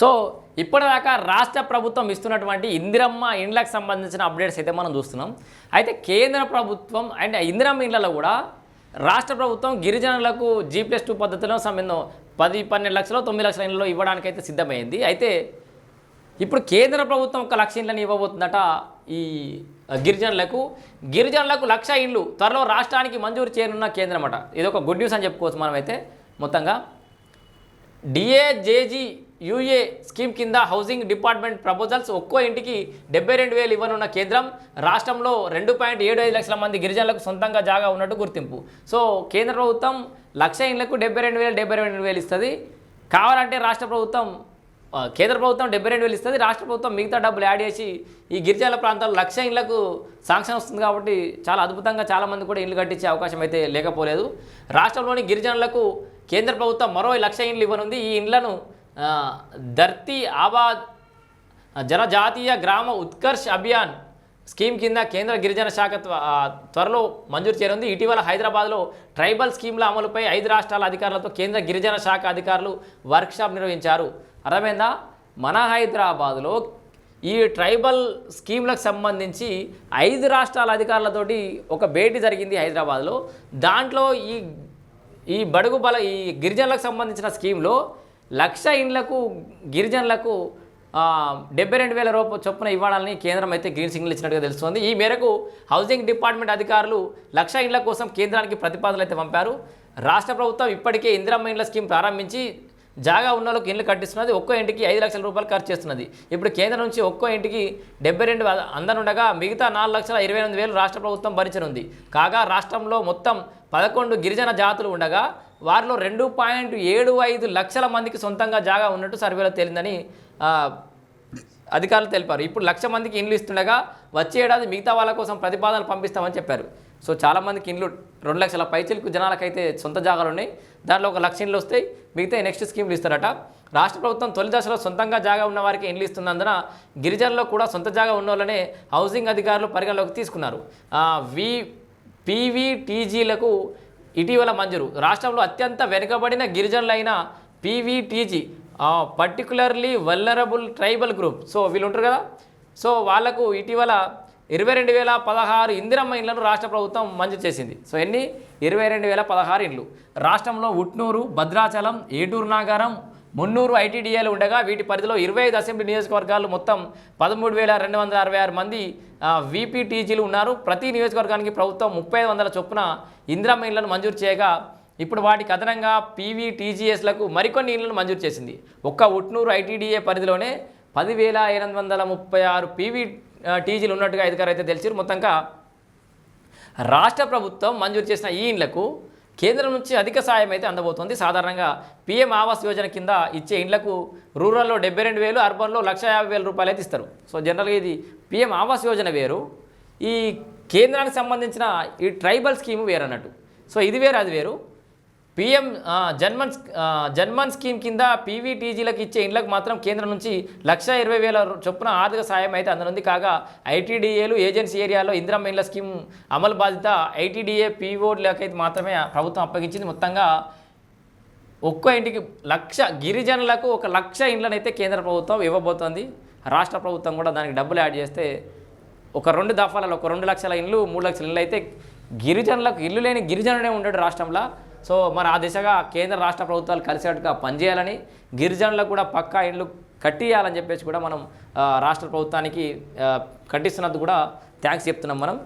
So ఇప్పటిదాకా రాష్ట్ర ప్రభుత్వం ఇస్తున్నటువంటి ఇందిరమ్మ ఇండ్లకు సంబంధించిన అప్డేట్స్ అయితే మనం చూస్తున్నాం. అయితే కేంద్ర ప్రభుత్వం అండ్ ఇందిరమ్మ ఇండ్లలో కూడా రాష్ట్ర ప్రభుత్వం గిరిజనులకు జీ ప్లస్ టూ పద్ధతిలో సంబంధం పది పన్నెండు లక్షలు తొమ్మిది లక్షల ఇండ్లలో ఇవ్వడానికి అయితే సిద్ధమైంది. అయితే ఇప్పుడు కేంద్ర ప్రభుత్వం ఒక లక్ష ఇండ్లను ఇవ్వబోతుందట ఈ గిరిజనులకు. గిరిజనులకు లక్ష ఇండ్లు త్వరలో రాష్ట్రానికి మంజూరు చేయనున్న కేంద్రం అట. ఇది ఒక గుడ్ న్యూస్ అని చెప్పుకోవచ్చు మనమైతే మొత్తంగా. డిఏజేజీ యూఏ స్కీమ్ కింద హౌసింగ్ డిపార్ట్మెంట్ ప్రపోజల్స్ ఒక్కో ఇంటికి డెబ్బై రెండు వేలు ఇవ్వనున్న కేంద్రం రాష్ట్రంలో రెండు పాయింట్ ఏడు ఐదు లక్షల మంది గిరిజనులకు సొంతంగా జాగా ఉన్నట్టు గుర్తింపు. సో కేంద్ర ప్రభుత్వం లక్ష ఇండ్లకు డెబ్బై రెండు వేలు డెబ్బై రెండు వేలు ఇస్తుంది. కావాలంటే రాష్ట్ర ప్రభుత్వం కేంద్ర ప్రభుత్వం డెబ్బై రెండు వేలు ఇస్తుంది. రాష్ట్ర ప్రభుత్వం మిగతా డబ్బులు యాడ్ చేసి ఈ గిరిజనుల ప్రాంతాల్లో లక్ష ఇండ్లకు శాంక్షన్ వస్తుంది కాబట్టి చాలా అద్భుతంగా చాలామంది కూడా ఇండ్లు కట్టించే అవకాశం అయితే లేకపోలేదు. రాష్ట్రంలోని గిరిజనులకు కేంద్ర ప్రభుత్వం మరో లక్ష ఇండ్లు ఇవ్వనుంది. ఈ ఇండ్లను ధర్తీ ఆబాద్ జనజాతీయ గ్రామ ఉత్కర్ష్ అభియాన్ స్కీమ్ కింద కేంద్ర గిరిజన శాఖ త్వరలో మంజూరు చేయనుంది ఇటీవల హైదరాబాద్లో ట్రైబల్ స్కీమ్ల అమలుపై ఐదు రాష్ట్రాల అధికారులతో కేంద్ర గిరిజన శాఖ అధికారులు వర్క్షాప్ నిర్వహించారు. అర్థమైందా? మన హైదరాబాద్లో ఈ ట్రైబల్ స్కీమ్లకు సంబంధించి ఐదు రాష్ట్రాల అధికారులతోటి ఒక భేటీ జరిగింది హైదరాబాద్లో. దాంట్లో ఈ ఈ బడుగు బల ఈ గిరిజనులకు సంబంధించిన స్కీమ్లో లక్ష ఇండ్లకు గిరిజనులకు డెబ్బై రెండు వేల రూపాయల చొప్పున ఇవ్వాలని కేంద్రం అయితే గ్రీన్ సిగ్నల్ ఇచ్చినట్టుగా తెలుస్తోంది. ఈ మేరకు హౌసింగ్ డిపార్ట్మెంట్ అధికారులు లక్ష ఇండ్ల కోసం కేంద్రానికి ప్రతిపాదనలు అయితే పంపారు. రాష్ట్ర ప్రభుత్వం ఇప్పటికే ఇందిరమ్మ ఇండ్ల స్కీమ్ ప్రారంభించి జాగా ఉన్న వాళ్ళకి ఇండ్లు కట్టిస్తున్నది ఒక్కో ఇంటికి ఐదు లక్షల రూపాయలు ఖర్చు చేస్తున్నది. ఇప్పుడు కేంద్రం నుంచి ఒక్కో ఇంటికి డెబ్బై రెండు అందనుండగా మిగతా నాలుగు లక్షల ఇరవై ఎనిమిది వేలు రాష్ట్ర ప్రభుత్వం భరించనుంది. కాగా రాష్ట్రంలో మొత్తం పదకొండు గిరిజన జాతులు ఉండగా వారిలో రెండు పాయింట్ ఏడు ఐదు లక్షల మందికి సొంతంగా జాగా ఉన్నట్టు సర్వేలో తేలిందని అధికారులు తెలిపారు. ఇప్పుడు లక్ష మందికి ఇండ్లు ఇస్తుండగా వచ్చే ఏడాది మిగతా వాళ్ళ కోసం ప్రతిపాదనలు పంపిస్తామని చెప్పారు. సో చాలామందికి ఇండ్లు రెండు లక్షల పైచిలకు జనాలకైతే సొంత జాగాలు ఉన్నాయి. దాంట్లో ఒక లక్ష ఇండ్లు వస్తాయి. మిగతా నెక్స్ట్ స్కీమ్లు ఇస్తారట. రాష్ట్ర ప్రభుత్వం తొలి దశలో సొంతంగా జాగా ఉన్న వారికి ఇండ్లు ఇస్తున్నందున గిరిజనుల్లో కూడా సొంత జాగా ఉన్న వాళ్ళనే హౌసింగ్ అధికారులు పరిగణలోకి తీసుకున్నారు. వి పీవీటీజీలకు ఇటీవల మంజూరు. రాష్ట్రంలో అత్యంత వెనుకబడిన గిరిజనులైన PVTG particularly vulnerable tribal group so వీళ్ళు ఉంటారు కదా. సో వాళ్ళకు ఇటీవల ఇరవై రెండు వేల పదహారు ఇందిరమ్మ ఇండ్లను రాష్ట్ర ప్రభుత్వం మంజూరు చేసింది. సో ఎన్ని? ఇరవై రెండు వేల పదహారు ఇండ్లు. రాష్ట్రంలో ఉట్నూరు భద్రాచలం ఏటూరు నాగారం మున్నూరు ఐటీడీఏలు ఉండగా వీటి పరిధిలో ఇరవై ఐదు అసెంబ్లీ నియోజకవర్గాలు మొత్తం పదమూడు వేల రెండు వందల అరవై ఆరు మంది వీపీటీజీలు ఉన్నారు. ప్రతి నియోజకవర్గానికి ప్రభుత్వం ముప్పై ఐదు వందల చొప్పున ఇందిరమ్మ ఇళ్ళను మంజూరు చేయగా ఇప్పుడు వాటికి అదనంగా పీవీటీజీఎస్లకు మరికొన్ని ఇళ్ళను మంజూరు చేసింది. ఒక్క ఉట్నూరు ఐటీడీఏ పరిధిలోనే పదివేల ఎనిమిది వందల ముప్పై ఆరు పీవీ టీజీలు ఉన్నట్టుగా అధికారులు అయితే తెలిసారు. మొత్తంగా రాష్ట్ర ప్రభుత్వం మంజూరు చేసిన ఈ ఇండ్లకు కేంద్రం నుంచి అధిక సాయం అయితే అందబోతోంది. సాధారణంగా పీఎం ఆవాస్ యోజన కింద ఇచ్చే ఇండ్లకు రూరల్లో డెబ్బై రెండు వేలు అర్బన్లో లక్ష యాభై వేల రూపాయలు అయితే ఇస్తారు. సో జనరల్గా ఇది పీఎం ఆవాస్ యోజన వేరు. ఈ కేంద్రానికి సంబంధించిన ఈ ట్రైబల్ స్కీమ్ వేరు అన్నట్టు సో ఇది వేరు అది వేరు. పిఎం జన్మన్ జన్మన్ స్కీమ్ కింద పీవీటీజీలకు ఇచ్చే ఇండ్లకు మాత్రం కేంద్రం నుంచి లక్ష ఇరవై వేల చొప్పున ఆర్థిక సాయం అయితే అందనుంది. కాగా ఐటీడీఏలు ఏజెన్సీ ఏరియాలో ఇందిరమ్మ ఇండ్ల స్కీమ్ అమలు బాధ్యత ఐటీడీఏ పీఓలకైతే మాత్రమే ప్రభుత్వం అప్పగించింది. మొత్తంగా ఒక్కో ఇంటికి లక్ష గిరిజనులకు ఒక లక్ష ఇండ్లనైతే కేంద్ర ప్రభుత్వం ఇవ్వబోతోంది. రాష్ట్ర ప్రభుత్వం కూడా దానికి డబ్బులు యాడ్ చేస్తే ఒక రెండు దఫాలలో ఒక రెండు లక్షల ఇండ్లు మూడు లక్షల ఇండ్లు అయితే గిరిజనులకు ఇల్లు లేని గిరిజనుడే ఉండడు రాష్ట్రంలో. సో మరి ఆ దిశగా కేంద్ర రాష్ట్ర ప్రభుత్వాలు కలిసేట్టుగా పనిచేయాలని గిరిజనులకు కూడా పక్కా ఇండ్లు కట్టియాలని చెప్పేసి కూడా మనం రాష్ట్ర ప్రభుత్వానికి కట్టిస్తున్నది కట్టిస్తున్నందుకు కూడా థ్యాంక్స్ చెప్తున్నాం మనం.